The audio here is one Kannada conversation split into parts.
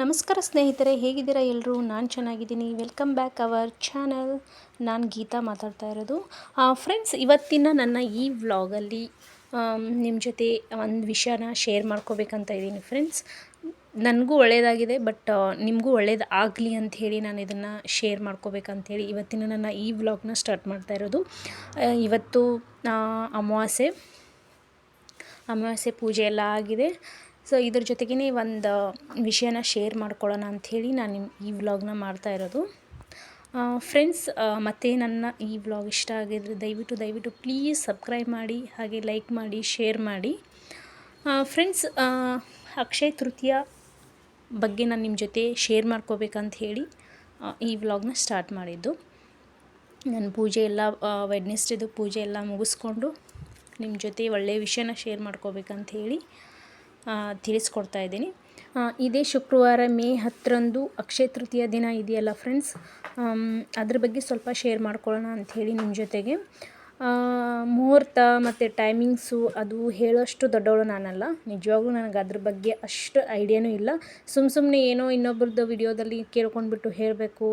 ನಮಸ್ಕಾರ ಸ್ನೇಹಿತರೆ, ಹೇಗಿದ್ದೀರಾ ಎಲ್ಲರೂ ನಾನು ಚೆನ್ನಾಗಿದ್ದೀನಿ. ವೆಲ್ಕಮ್ ಬ್ಯಾಕ್ ಅವರ್ ಚಾನಲ್ ನಾನು ಗೀತಾ ಮಾತಾಡ್ತಾ ಇರೋದು. ಫ್ರೆಂಡ್ಸ್ ಇವತ್ತಿನ ನನ್ನ ಈ ವ್ಲಾಗಲ್ಲಿ ನಿಮ್ಮ ಜೊತೆ ಒಂದು ವಿಷಯನ ಶೇರ್ ಮಾಡ್ಕೋಬೇಕಂತ ಇದ್ದೀನಿ ಫ್ರೆಂಡ್ಸ್ ನನಗೂ ಒಳ್ಳೆಯದಾಗಿದೆ ಬಟ್ ನಿಮಗೂ ಒಳ್ಳೇದು ಆಗಲಿ ಅಂತ ಹೇಳಿ ನಾನು ಇದನ್ನು ಶೇರ್ ಮಾಡ್ಕೋಬೇಕಂತೇಳಿ ಇವತ್ತಿನ ನನ್ನ ಈ ವ್ಲಾಗ್ನ ಸ್ಟಾರ್ಟ್ ಮಾಡ್ತಾ ಇರೋದು. ಇವತ್ತು ಅಮಾವಾಸ್ಯೆ. ಅಮಾವಾಸ್ಯೆ ಪೂಜೆ ಎಲ್ಲ ಆಗಿದೆ. ಸೊ ಇದ್ರ ಜೊತೆಗೇ ಒಂದು ವಿಷಯನ ಶೇರ್ ಮಾಡ್ಕೊಳ್ಳೋಣ ಅಂಥೇಳಿ ನಾನು ನಿಮ್ಮ ಈ ವ್ಲಾಗ್ನ ಮಾಡ್ತಾ ಇರೋದು. ಫ್ರೆಂಡ್ಸ್ ಮತ್ತೆ ನನ್ನ ಈ ವ್ಲಾಗ್ ಇಷ್ಟ ಆಗಿದ್ರೆ ದಯವಿಟ್ಟು ದಯವಿಟ್ಟು ಪ್ಲೀಸ್ ಸಬ್ಸ್ಕ್ರೈಬ್ ಮಾಡಿ, ಹಾಗೆ ಲೈಕ್ ಮಾಡಿ ಶೇರ್ ಮಾಡಿ. ಫ್ರೆಂಡ್ಸ್ ಅಕ್ಷಯ ತೃತೀಯ ಬಗ್ಗೆ ನಾನು ನಿಮ್ಮ ಜೊತೆ ಶೇರ್ ಮಾಡ್ಕೋಬೇಕಂತ ಹೇಳಿ ಈ ವ್ಲಾಗ್ನ ಸ್ಟಾರ್ಟ್ ಮಾಡಿದ್ದು. ನನ್ನ ಪೂಜೆ ಎಲ್ಲ ವೆಡ್ನೆಸ್ಡೇದು ಪೂಜೆ ಎಲ್ಲ ಮುಗಿಸ್ಕೊಂಡು ನಿಮ್ಮ ಜೊತೆ ಒಳ್ಳೆಯ ವಿಷಯನ ಶೇರ್ ಮಾಡ್ಕೋಬೇಕಂತ ಹೇಳಿ ತಿಳಿಸ್ಕೊಡ್ತಾ ಇದ್ದೀನಿ. ಇದೇ ಶುಕ್ರವಾರ ಮೇ ಹತ್ತರಂದು ಅಕ್ಷಯ ತೃತೀಯ ದಿನ ಇದೆಯಲ್ಲ ಫ್ರೆಂಡ್ಸ್? ಅದ್ರ ಬಗ್ಗೆ ಸ್ವಲ್ಪ ಶೇರ್ ಮಾಡ್ಕೊಳ್ಳೋಣ ಅಂಥೇಳಿ ನಿಮ್ಮ ಜೊತೆಗೆ. ಮುಹೂರ್ತ ಮತ್ತು ಟೈಮಿಂಗ್ಸು ಅದು ಹೇಳೋಷ್ಟು ದೊಡ್ಡವಳು ನಾನಲ್ಲ. ನಿಜವಾಗ್ಲೂ ನನಗೆ ಅದ್ರ ಬಗ್ಗೆ ಅಷ್ಟು ಐಡಿಯಾನೂ ಇಲ್ಲ. ಸುಮ್ಮ ಸುಮ್ಮನೆ ಏನೋ ಇನ್ನೊಬ್ರದ್ದು ವಿಡಿಯೋದಲ್ಲಿ ಕೇಳ್ಕೊಂಡ್ಬಿಟ್ಟು ಹೇಳಬೇಕು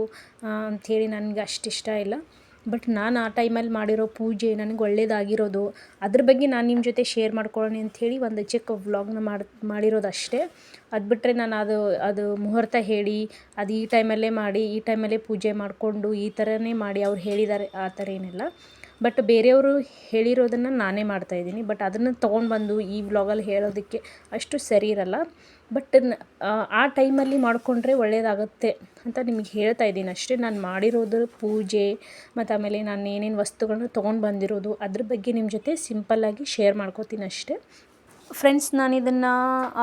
ಅಂಥೇಳಿ ನನಗೆ ಅಷ್ಟಿಷ್ಟ ಇಲ್ಲ. ಬಟ್ ನಾನು ಆ ಟೈಮಲ್ಲಿ ಮಾಡಿರೋ ಪೂಜೆ ನನಗೆ ಒಳ್ಳೇದಾಗಿರೋದು, ಅದ್ರ ಬಗ್ಗೆ ನಾನು ನಿಮ್ಮ ಜೊತೆ ಶೇರ್ ಮಾಡ್ಕೊಳ್ಳೋಣ ಅಂಥೇಳಿ ಒಂದು ಚಿಕ್ಕ ವ್ಲಾಗ್ನ ಮಾಡಿ ಮಾಡಿರೋದು ಅಷ್ಟೇ ಅದು ಬಿಟ್ಟರೆ ನಾನು ಅದು ಅದು ಮುಹೂರ್ತ ಹೇಳಿ, ಅದು ಈ ಟೈಮಲ್ಲೇ ಮಾಡಿ, ಈ ಟೈಮಲ್ಲೇ ಪೂಜೆ ಮಾಡಿಕೊಂಡು ಈ ಥರನೇ ಮಾಡಿ ಅವ್ರು ಹೇಳಿದ್ದಾರೆ ಆ ಥರ ಏನಿಲ್ಲ. ಬಟ್ ಬೇರೆಯವರು ಹೇಳಿರೋದನ್ನು ನಾನೇ ಮಾಡ್ತಾಯಿದ್ದೀನಿ ಬಟ್ ಅದನ್ನು ತೊಗೊಂಡು ಬಂದು ಈ ವ್ಲಾಗಲ್ಲಿ ಹೇಳೋದಕ್ಕೆ ಅಷ್ಟು ಸರಿ ಇರಲ್ಲ. ಬಟ್ ಆ ಟೈಮಲ್ಲಿ ಮಾಡಿಕೊಂಡ್ರೆ ಒಳ್ಳೆಯದಾಗುತ್ತೆ ಅಂತ ನಿಮಗೆ ಹೇಳ್ತಾ ಇದ್ದೀನಿ. ಅಷ್ಟೇ ನಾನು ಮಾಡಿರೋದು ಪೂಜೆ, ಮತ್ತು ಆಮೇಲೆ ನಾನು ಏನೇನು ವಸ್ತುಗಳನ್ನ ತೊಗೊಂಡು ಬಂದಿರೋದು ಅದ್ರ ಬಗ್ಗೆ ನಿಮ್ಮ ಜೊತೆ ಸಿಂಪಲ್ಲಾಗಿ ಶೇರ್ ಮಾಡ್ಕೋತೀನಿ ಅಷ್ಟೇ. ಫ್ರೆಂಡ್ಸ್ ನಾನು ಇದನ್ನು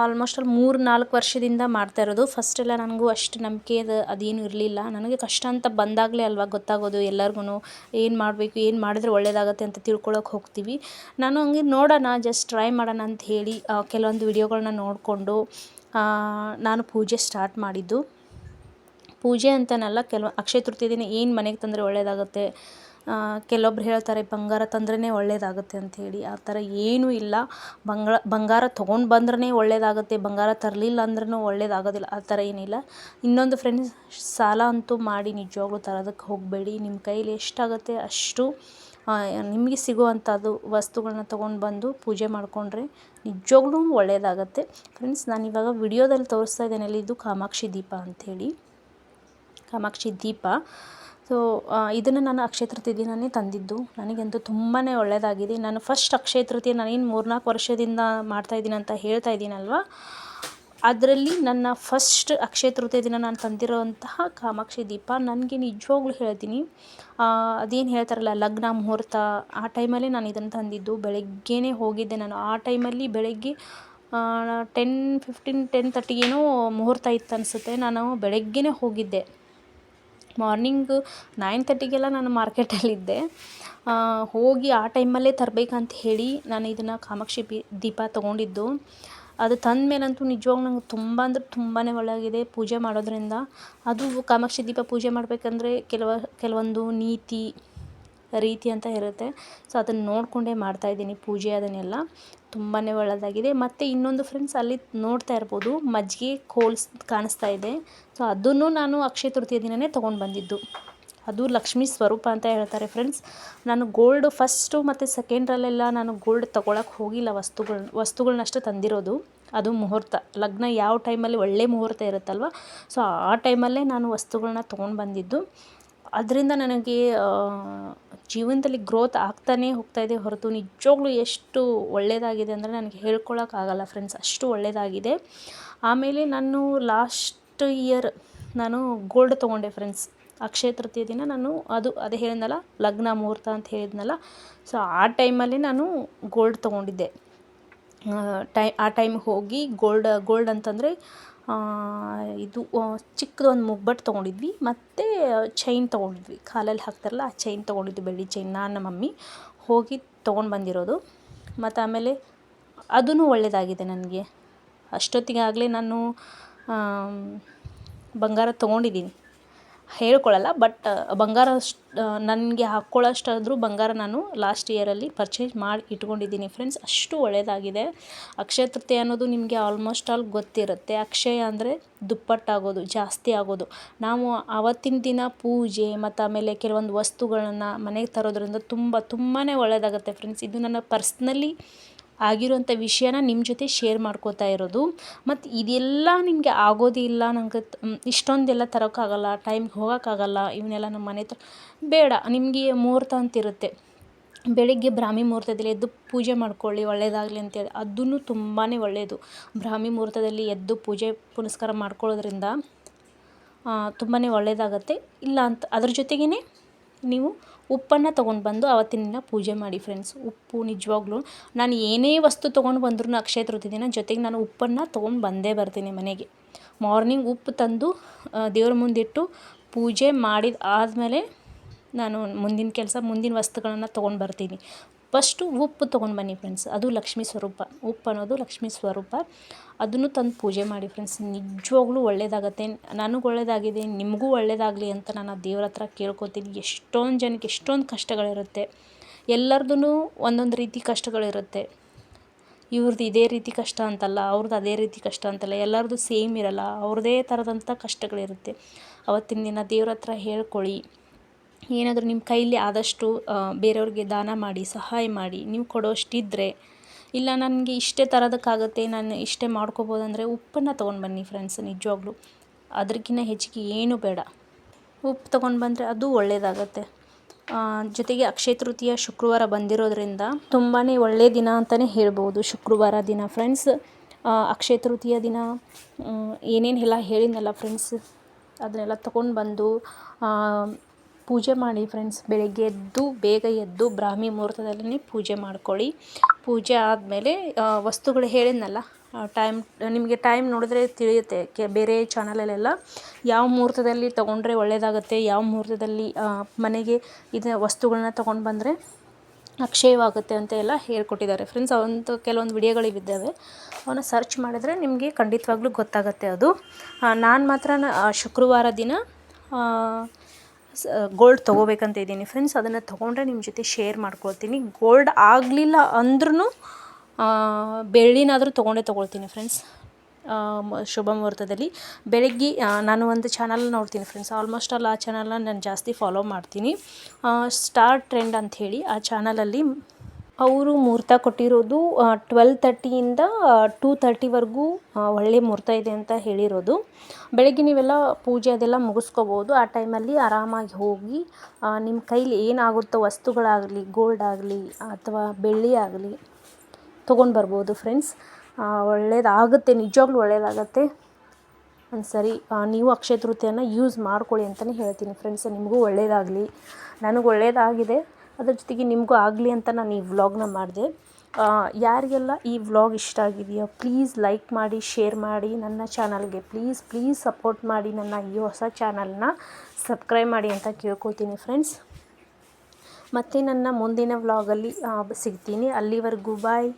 ಆಲ್ಮೋಸ್ಟ್ ಅಲ್ಲಿ ಮೂರು, ನಾಲ್ಕು ವರ್ಷದಿಂದ ಮಾಡ್ತಾ ಇರೋದು. ಫಸ್ಟೆಲ್ಲ ನನಗೂ ಅಷ್ಟು ನಂಬಿಕೆ ಅದು, ಅದೇನು ಇರಲಿಲ್ಲ. ನನಗೆ ಕಷ್ಟ ಅಂತ ಬಂದಾಗಲೇ ಅಲ್ವಾ ಗೊತ್ತಾಗೋದು ಎಲ್ಲರಿಗೂ ಏನು ಮಾಡಬೇಕು, ಏನು ಮಾಡಿದ್ರೆ ಒಳ್ಳೇದಾಗತ್ತೆ ಅಂತ ತಿಳ್ಕೊಳ್ಳೋಕೆ ಹೋಗ್ತೀವಿ. ನಾನು ಹಂಗೆ ನೋಡೋಣ ಜಸ್ಟ್ ಟ್ರೈ ಮಾಡೋಣ ಅಂತ ಹೇಳಿ ಕೆಲವೊಂದು ವಿಡಿಯೋಗಳನ್ನ ನೋಡಿಕೊಂಡು ನಾನು ಪೂಜೆ ಸ್ಟಾರ್ಟ್ ಮಾಡಿದ್ದು. ಪೂಜೆ ಅಂತನಲ್ಲ, ಕೆಲವು, ಅಕ್ಷಯ ತೃತೀಯ ದಿನ ಏನು ಮನೆಗೆ ತಂದರೆ ಒಳ್ಳೆಯದಾಗುತ್ತೆ ಕೆಲವೊಬ್ರು ಹೇಳ್ತಾರೆ, ಬಂಗಾರ ತಂದ್ರೇ ಒಳ್ಳೆಯದಾಗುತ್ತೆ ಅಂಥೇಳಿ ಆ ಥರ ಏನೂ ಇಲ್ಲ. ಬಂಗಾ ಬಂಗಾರ ತೊಗೊಂಡು ಬಂದ್ರೇ ಒಳ್ಳೆಯದಾಗುತ್ತೆ ಬಂಗಾರ ತರಲಿಲ್ಲ ಅಂದ್ರೂ ಒಳ್ಳೆಯದಾಗೋದಿಲ್ಲ ಆ ಥರ ಏನಿಲ್ಲ ಇನ್ನೊಂದು ಫ್ರೆಂಡ್ಸ್ ಸಾಲ ಅಂತೂ ಮಾಡಿ ನಿಜವಾಗ್ಲೂ ತರೋದಕ್ಕೆ ಹೋಗಬೇಡಿ. ನಿಮ್ಮ ಕೈಯಲ್ಲಿ ಎಷ್ಟಾಗುತ್ತೆ ಅಷ್ಟು ನಿಮಗೆ ಸಿಗುವಂಥದ್ದು ವಸ್ತುಗಳನ್ನ ತೊಗೊಂಡು ಬಂದು ಪೂಜೆ ಮಾಡಿಕೊಂಡ್ರೆ ನಿಜವಾಗ್ಲೂ ಒಳ್ಳೆಯದಾಗತ್ತೆ ಫ್ರೆಂಡ್ಸ್ ನಾನು ಇವಾಗ ವಿಡಿಯೋದಲ್ಲಿ ತೋರಿಸ್ತಾ ಇದ್ದೇನೆ. ಇದು ಕಾಮಾಕ್ಷಿ ದೀಪ ಅಂಥೇಳಿ ಕಾಮಾಕ್ಷಿ ದೀಪ. ಸೊ ಇದನ್ನು ನಾನು ಅಕ್ಷಯ ತೃತೀಯ ದಿನವೇ ತಂದಿದ್ದು. ನನಗಂತೂ ತುಂಬಾ ಒಳ್ಳೆಯದಾಗಿದೆ ನಾನು ಫಸ್ಟ್ ಅಕ್ಷಯ ತೃತೀಯ ನಾನೇನು ಮೂರ್ನಾಲ್ಕು ವರ್ಷದಿಂದ ಮಾಡ್ತಾಯಿದ್ದೀನಿ ಅಂತ ಹೇಳ್ತಾ ಇದ್ದೀನಲ್ವ? ಅದರಲ್ಲಿ ನನ್ನ ಫಸ್ಟ್ ಅಕ್ಷಯ ತೃತೀಯ ದಿನ ನಾನು ತಂದಿರುವಂತಹ ಕಾಮಾಕ್ಷಿ ದೀಪ, ನನಗೆ ನಿಜವಾಗ್ಲೂ ಹೇಳ್ತೀನಿ. ಅದೇನು ಹೇಳ್ತಾರಲ್ಲ, ಲಗ್ನ ಮುಹೂರ್ತ, ಆ ಟೈಮಲ್ಲೇ ನಾನು ಇದನ್ನು ತಂದಿದ್ದು. ಬೆಳಗ್ಗೆನೇ ಹೋಗಿದ್ದೆ ನಾನು. ಆ ಟೈಮಲ್ಲಿ ಬೆಳಗ್ಗೆ ಟೆನ್ ಫಿಫ್ಟೀನ್ ಟೆನ್ ತರ್ಟಿಗೇನೋ ಮುಹೂರ್ತ ಇತ್ತು ಅನಿಸುತ್ತೆ. ನಾನು ಬೆಳಗ್ಗೆನೇ ಹೋಗಿದ್ದೆ. ಮಾರ್ನಿಂಗ್ ನೈನ್ ತರ್ಟಿಗೆಲ್ಲ ನಾನು ಮಾರ್ಕೆಟಲ್ಲಿದ್ದೆ ಹೋಗಿ ಆ ಟೈಮಲ್ಲೇ ತರಬೇಕಂತ ಹೇಳಿ ನಾನು ಇದನ್ನು ಕಾಮಾಕ್ಷಿ ಬಿ ದೀಪ ತೊಗೊಂಡಿದ್ದು. ಅದು ತಂದ ಮೇಲಂತೂ ನಂಗೆ ತುಂಬ ಅಂದ್ರೆ ತುಂಬಾ ಒಳ್ಳೆಯಾಗಿದೆ ಪೂಜೆ ಮಾಡೋದ್ರಿಂದ. ಅದು ಕಾಮಾಕ್ಷಿ ದೀಪ ಪೂಜೆ ಮಾಡಬೇಕಂದ್ರೆ ಕೆಲವ, ಕೆಲವೊಂದು ನೀತಿ ರೀತಿ ಅಂತ ಇರುತ್ತೆ. ಸೊ ಅದನ್ನು ನೋಡಿಕೊಂಡೇ ಮಾಡ್ತಾಯಿದ್ದೀನಿ ಪೂಜೆ ಅದನ್ನೆಲ್ಲ. ತುಂಬಾ ಒಳ್ಳೆಯದಾಗಿದೆ ಮತ್ತು ಇನ್ನೊಂದು ಫ್ರೆಂಡ್ಸ್ ಅಲ್ಲಿ ನೋಡ್ತಾ ಇರ್ಬೋದು, ಮಜ್ಜಿಗೆ ಕೋಲ್ಸ್ ಕಾಣಿಸ್ತಾ ಇದೆ. ಸೊ ಅದನ್ನು ನಾನು ಅಕ್ಷಯ ತೃತೀಯ ದಿನವೇ ತೊಗೊಂಡು ಬಂದಿದ್ದು. ಅದು ಲಕ್ಷ್ಮೀ ಸ್ವರೂಪ ಅಂತ ಹೇಳ್ತಾರೆ ಫ್ರೆಂಡ್ಸ್ ನಾನು ಗೋಲ್ಡ್ ಫಸ್ಟು ಮತ್ತು ಸೆಕೆಂಡ್ರಲ್ಲೆಲ್ಲ ನಾನು ಗೋಲ್ಡ್ ತೊಗೊಳಕ್ಕೆ ಹೋಗಿಲ್ಲ ವಸ್ತುಗಳನ್ನ ವಸ್ತುಗಳನ್ನಷ್ಟೇ ತಂದಿರೋದು. ಅದು ಮುಹೂರ್ತ. ಲಗ್ನ ಯಾವ ಟೈಮಲ್ಲಿ ಒಳ್ಳೆ ಮುಹೂರ್ತ ಇರುತ್ತಲ್ವ? ಸೊ ಆ ಟೈಮಲ್ಲೇ ನಾನು ವಸ್ತುಗಳನ್ನ ತೊಗೊಂಡು ಬಂದಿದ್ದು. ಅದರಿಂದ ನನಗೆ ಜೀವನದಲ್ಲಿ ಗ್ರೋತ್ ಆಗ್ತಾನೇ ಹೋಗ್ತಾ ಇದೆ. ಹೊರತು ನಿಜವಾಗ್ಲೂ ಎಷ್ಟು ಒಳ್ಳೆಯದಾಗಿದೆ ಅಂದರೆ ನನಗೆ ಹೇಳ್ಕೊಳಕ್ಕಾಗಲ್ಲ ಫ್ರೆಂಡ್ಸ್ ಅಷ್ಟು ಒಳ್ಳೆಯದಾಗಿದೆ ಆಮೇಲೆ ನಾನು ಲಾಸ್ಟ್ ಇಯರ್ ನಾನು ಗೋಲ್ಡ್ ತೊಗೊಂಡೆ ಫ್ರೆಂಡ್ಸ್ ಅಕ್ಷಯ ತೃತೀಯ ದಿನ ನಾನು ಅದು, ಅದೇ ಹೇಳಿದ್ನಲ್ಲ, ಲಗ್ನ ಮುಹೂರ್ತ ಅಂತ ಹೇಳಿದ್ನಲ್ಲ. ಸೊ ಆ ಟೈಮಲ್ಲಿ ನಾನು ಗೋಲ್ಡ್ ತೊಗೊಂಡಿದ್ದೆ. ಟೈ, ಆ ಟೈಮಿಗೆ ಹೋಗಿ ಗೋಲ್ಡ್ ಗೋಲ್ಡ್ ಅಂತಂದರೆ ಇದು ಚಿಕ್ಕದು ಒಂದು ಮುಗ್ಬಟ್ಟು ತೊಗೊಂಡಿದ್ವಿ, ಮತ್ತು ಚೈನ್ ತೊಗೊಂಡಿದ್ವಿ. ಕಾಲಲ್ಲಿ ಹಾಕ್ತಾರಲ್ಲ, ಆ ಚೈನ್ ತೊಗೊಂಡಿದ್ವಿ ಬೆಳ್ಳಿ ಚೈನ್, ನಾನು ನಮ್ಮ ಮಮ್ಮಿ. ಹೋಗಿ ತೊಗೊಂಡು ಬಂದಿರೋದು. ಮತ್ತು ಆಮೇಲೆ ಅದೂ ಒಳ್ಳೆಯದಾಗಿದೆ ನನಗೆ. ಅಷ್ಟೊತ್ತಿಗಾಗಲೇ ನಾನು ಬಂಗಾರ ತೊಗೊಂಡಿದ್ದೀನಿ. ಹೇಳ್ಕೊಳ್ಳಲ್ಲ ಬಟ್ ಬಂಗಾರ ನನಗೆ ಹಾಕ್ಕೊಳ್ಳೋಷ್ಟಾದರೂ ಬಂಗಾರ ನಾನು ಲಾಸ್ಟ್ ಇಯರಲ್ಲಿ ಪರ್ಚೇಸ್ ಮಾಡಿ ಇಟ್ಕೊಂಡಿದ್ದೀನಿ ಫ್ರೆಂಡ್ಸ್ ಅಷ್ಟು ಒಳ್ಳೆಯದಾಗಿದೆ ಅಕ್ಷಯ ತೃತೀಯ ಅನ್ನೋದು ನಿಮಗೆ ಆಲ್ಮೋಸ್ಟ್ ಆಲ್ ಗೊತ್ತಿರುತ್ತೆ. ಅಕ್ಷಯ ಅಂದರೆ ದುಪ್ಪಟ್ಟಾಗೋದು, ಜಾಸ್ತಿ ಆಗೋದು. ನಾವು ಆವತ್ತಿನ ದಿನ ಪೂಜೆ ಮತ್ತು ಆಮೇಲೆ ಕೆಲವೊಂದು ವಸ್ತುಗಳನ್ನು ಮನೆಗೆ ತರೋದ್ರಿಂದ ತುಂಬ ತುಂಬಾ ಒಳ್ಳೆಯದಾಗುತ್ತೆ ಫ್ರೆಂಡ್ಸ್ ಇದು ನನ್ನ ಪರ್ಸ್ನಲಿ ಆಗಿರುವಂಥ ವಿಷಯನ ನಿಮ್ಮ ಜೊತೆ ಶೇರ್ ಮಾಡ್ಕೋತಾ ಇರೋದು. ಮತ್ತು ಇದೆಲ್ಲ ನಿಮಗೆ ಆಗೋದಿಲ್ಲ ನಂಗೆ ಇಷ್ಟೊಂದೆಲ್ಲ ತರೋಕ್ಕಾಗಲ್ಲ ಟೈಮ್ಗೆ ಹೋಗೋಕ್ಕಾಗಲ್ಲ, ಇವನ್ನೆಲ್ಲ ನಮ್ಮ ಮನೆ ಹತ್ರ ಬೇಡ, ನಿಮಗೆ ಮುಹೂರ್ತ ಅಂತಿರುತ್ತೆ ಬೆಳಿಗ್ಗೆ ಬ್ರಾಹ್ಮಿ ಮುಹೂರ್ತದಲ್ಲಿ ಎದ್ದು ಪೂಜೆ ಮಾಡ್ಕೊಳ್ಳಿ ಒಳ್ಳೆಯದಾಗಲಿ ಅಂತೇಳಿ ಅದೂ ತುಂಬಾ ಒಳ್ಳೆಯದು ಬ್ರಾಹ್ಮಿ ಮುಹೂರ್ತದಲ್ಲಿ ಎದ್ದು ಪೂಜೆ ಪುನಸ್ಕಾರ ಮಾಡ್ಕೊಳ್ಳೋದ್ರಿಂದ ತುಂಬಾ ಒಳ್ಳೆಯದಾಗತ್ತೆ ಇಲ್ಲ ಅಂತ, ಅದ್ರ ಜೊತೆಗೇ ನೀವು ಉಪ್ಪನ್ನು ತೊಗೊಂಡು ಬಂದು ಆವತ್ತಿನ ದಿನ ಪೂಜೆ ಮಾಡಿ ಫ್ರೆಂಡ್ಸ್ ಉಪ್ಪು ನಿಜವಾಗ್ಲೂ ನಾನು ಏನೇ ವಸ್ತು ತೊಗೊಂಡು ಬಂದ್ರೂ ಅಕ್ಷಯ ತೃತೀಯ ದಿನ ಜೊತೆಗೆ ನಾನು ಉಪ್ಪನ್ನು ತೊಗೊಂಡು ಬಂದೇ ಬರ್ತೀನಿ ಮನೆಗೆ. ಮಾರ್ನಿಂಗ್ ಉಪ್ಪು ತಂದು ದೇವ್ರ ಮುಂದಿಟ್ಟು ಪೂಜೆ ಮಾಡಿದ ಆದಮೇಲೆ ನಾನು ಮುಂದಿನ ಕೆಲಸ, ಮುಂದಿನ ವಸ್ತುಗಳನ್ನು ತೊಗೊಂಡು ಬರ್ತೀನಿ. ಫಸ್ಟು ಉಪ್ಪು ತೊಗೊಂಡು ಬನ್ನಿ ಫ್ರೆಂಡ್ಸ್ ಅದು ಲಕ್ಷ್ಮೀ ಸ್ವರೂಪ. ಉಪ್ಪು ಅನ್ನೋದು ಲಕ್ಷ್ಮೀ ಸ್ವರೂಪ. ಅದನ್ನು ತಂದು ಪೂಜೆ ಮಾಡಿ ಫ್ರೆಂಡ್ಸ್ ನಿಜವಾಗ್ಲೂ ಒಳ್ಳೆಯದಾಗತ್ತೆ ನನಗೆ ಒಳ್ಳೆಯದಾಗಿದೆ ನಿಮಗೂ ಒಳ್ಳೆಯದಾಗಲಿ ಅಂತ ನಾನು ದೇವ್ರ ಹತ್ರ ಕೇಳ್ಕೊತೀನಿ. ಎಷ್ಟೊಂದು ಜನಕ್ಕೆ ಎಷ್ಟೊಂದು ಕಷ್ಟಗಳಿರುತ್ತೆ. ಎಲ್ಲರದೂ ಒಂದೊಂದು ರೀತಿ ಕಷ್ಟಗಳಿರುತ್ತೆ. ಇವ್ರದ್ದು ಇದೇ ರೀತಿ ಕಷ್ಟ ಅಂತಲ್ಲ ಅವ್ರದ್ದು ಅದೇ ರೀತಿ ಕಷ್ಟ ಅಂತಲ್ಲ ಎಲ್ಲರದ್ದು ಸೇಮ್ ಇರಲ್ಲ. ಅವ್ರದೇ ಥರದಂಥ ಕಷ್ಟಗಳಿರುತ್ತೆ. ಅವತ್ತಿನ ದಿನ ದೇವ್ರ ಹತ್ರ ಹೇಳ್ಕೊಳ್ಳಿ. ಏನಾದರೂ ನಿಮ್ಮ ಕೈಲಿ ಆದಷ್ಟು ಬೇರೆಯವ್ರಿಗೆ ದಾನ ಮಾಡಿ, ಸಹಾಯ ಮಾಡಿ, ನೀವು ಕೊಡೋಷ್ಟಿದ್ದರೆ ಇಲ್ಲ ನನಗೆ ಇಷ್ಟೇ ತರೋದಕ್ಕಾಗತ್ತೆ, ನಾನು ಇಷ್ಟೇ ಮಾಡ್ಕೊಬೋದು ಉಪ್ಪನ್ನು ತೊಗೊಂಡು ಬನ್ನಿ ಫ್ರೆಂಡ್ಸ್ ನಿಜವಾಗ್ಲೂ. ಅದಕ್ಕಿಂತ ಹೆಚ್ಚಿಗೆ ಏನೂ ಬೇಡ. ಉಪ್ಪು ತೊಗೊಂಡು ಬಂದರೆ ಅದು ಒಳ್ಳೆಯದಾಗತ್ತೆ ಜೊತೆಗೆ ಅಕ್ಷಯ ತೃತೀಯ ಶುಕ್ರವಾರ ಬಂದಿರೋದ್ರಿಂದ ತುಂಬಾ ಒಳ್ಳೆಯ ದಿನ ಅಂತಲೇ ಹೇಳ್ಬೋದು, ಶುಕ್ರವಾರ ದಿನ. ಫ್ರೆಂಡ್ಸ್ ಅಕ್ಷಯ ತೃತೀಯ ದಿನ ಏನೇನು ಎಲ್ಲ ಹೇಳಿದ್ನಲ್ಲ ಫ್ರೆಂಡ್ಸ್ ಅದನ್ನೆಲ್ಲ ತೊಗೊಂಡು ಬಂದು ಪೂಜೆ ಮಾಡಿ ಫ್ರೆಂಡ್ಸ್ ಬೆಳಗ್ಗೆ ಎದ್ದು, ಬೇಗ ಎದ್ದು ಬ್ರಾಹ್ಮಿ ಮುಹೂರ್ತದಲ್ಲೇ ಪೂಜೆ ಮಾಡ್ಕೊಳ್ಳಿ. ಪೂಜೆ ಆದಮೇಲೆ ವಸ್ತುಗಳು ಹೇಳಿದ್ನಲ್ಲ ಟೈಮ್ ನಿಮಗೆ ಟೈಮ್ ನೋಡಿದ್ರೆ ತಿಳಿಯುತ್ತೆ. ಕೆ, ಬೇರೆ ಚಾನಲಲ್ಲೆಲ್ಲ ಯಾವ ಮುಹೂರ್ತದಲ್ಲಿ ತೊಗೊಂಡ್ರೆ ಒಳ್ಳೆಯದಾಗುತ್ತೆ ಯಾವ ಮುಹೂರ್ತದಲ್ಲಿ ಮನೆಗೆ ಇದು ವಸ್ತುಗಳನ್ನ ತೊಗೊಂಡು ಬಂದರೆ ಅಕ್ಷಯವಾಗುತ್ತೆ ಅಂತ ಎಲ್ಲ ಹೇಳ್ಕೊಟ್ಟಿದ್ದಾರೆ. ಫ್ರೆಂಡ್ಸ್ ಅವಂತ ಕೆಲವೊಂದು ವಿಡಿಯೋಗಳಿದ್ದಾವೆ ಅವನ್ನ ಸರ್ಚ್ ಮಾಡಿದ್ರೆ ನಿಮಗೆ ಖಂಡಿತವಾಗ್ಲೂ ಗೊತ್ತಾಗುತ್ತೆ ಅದು. ನಾನು ಮಾತ್ರ ಶುಕ್ರವಾರ ದಿನ ಗೋಲ್ಡ್ ತೊಗೋಬೇಕಂತ ಇದ್ದೀನಿ. ಫ್ರೆಂಡ್ಸ್ ಅದನ್ನು ತೊಗೊಂಡ್ರೆ ನಿಮ್ಮ ಜೊತೆ ಶೇರ್ ಮಾಡ್ಕೊಳ್ತೀನಿ. ಗೋಲ್ಡ್ ಆಗಲಿಲ್ಲ ಅಂದ್ರೂ ಬೆಳ್ಳಿನಾದರೂ ತೊಗೊಂಡೇ ತೊಗೊಳ್ತೀನಿ ಫ್ರೆಂಡ್ಸ್ ಶುಭ ಮುಹೂರ್ತದಲ್ಲಿ. ಬೆಳಗ್ಗೆ ನಾನು ಒಂದು ಚಾನಲ್ ನೋಡ್ತೀನಿ ಫ್ರೆಂಡ್ಸ್ ಆಲ್ಮೋಸ್ಟ್ ಆಲ್ ಆ ಚಾನಲ್ನ ನಾನು ಜಾಸ್ತಿ ಫಾಲೋ ಮಾಡ್ತೀನಿ. ಸ್ಟಾರ್ ಟ್ರೆಂಡ್ ಅಂಥೇಳಿ ಆ ಚಾನಲಲ್ಲಿ ಅವರು ಮುಹೂರ್ತ ಕೊಟ್ಟಿರೋದು ಟ್ವೆಲ್ ತರ್ಟಿಯಿಂದ ಟೂ ತರ್ಟಿವರೆಗೂ ಒಳ್ಳೆಯ ಮುಹೂರ್ತ ಇದೆ ಅಂತ ಹೇಳಿರೋದು. ಬೆಳಗ್ಗೆ ನೀವೆಲ್ಲ ಪೂಜೆ ಅದೆಲ್ಲ ಮುಗಿಸ್ಕೋಬೋದು. ಆ ಟೈಮಲ್ಲಿ ಆರಾಮಾಗಿ ಹೋಗಿ ನಿಮ್ಮ ಕೈಲಿ ಏನಾಗುತ್ತೋ ವಸ್ತುಗಳಾಗಲಿ ಗೋಲ್ಡ್ ಆಗಲಿ, ಅಥವಾ ಬೆಳ್ಳಿ ಆಗಲಿ, ತೊಗೊಂಡು ಬರ್ಬೋದು ಫ್ರೆಂಡ್ಸ್ ಒಳ್ಳೇದಾಗುತ್ತೆ, ನಿಜವಾಗ್ಲೂ ಒಳ್ಳೆಯದಾಗತ್ತೆ ಒಂದು ಸರಿ ನೀವು ಅಕ್ಷಯ ತೃತೀಯನ ಯೂಸ್ ಮಾಡ್ಕೊಳ್ಳಿ ಅಂತಲೇ ಹೇಳ್ತೀನಿ ಫ್ರೆಂಡ್ಸ್ ನಿಮಗೂ ಒಳ್ಳೆಯದಾಗಲಿ ನನಗೆ ಒಳ್ಳೆಯದಾಗಿದೆ ಅದ್ರ ಜೊತೆಗೆ ನಿಮಗೂ ಆಗಲಿ ಅಂತ ನಾನು ಈ ವ್ಲಾಗ್ನ ಮಾಡಿದೆ. ಯಾರಿಗೆಲ್ಲ ಈ ವ್ಲಾಗ್ ಇಷ್ಟ ಆಗಿದೆಯೋ ಪ್ಲೀಸ್ ಲೈಕ್ ಮಾಡಿ ಶೇರ್ ಮಾಡಿ ನನ್ನ ಚಾನಲ್ಗೆ ಪ್ಲೀಸ್ ಪ್ಲೀಸ್ ಸಪೋರ್ಟ್ ಮಾಡಿ ನನ್ನ ಈ ಹೊಸ ಚಾನಲ್ನ ಸಬ್ಸ್ಕ್ರೈಬ್ ಮಾಡಿ ಅಂತ ಕೇಳ್ಕೊಳ್ತೀನಿ ಫ್ರೆಂಡ್ಸ್ ಮತ್ತು ನನ್ನ ಮುಂದಿನ ವ್ಲಾಗಲ್ಲಿ ಸಿಗ್ತೀನಿ. ಅಲ್ಲಿವರೆಗೂ ಬಾಯ್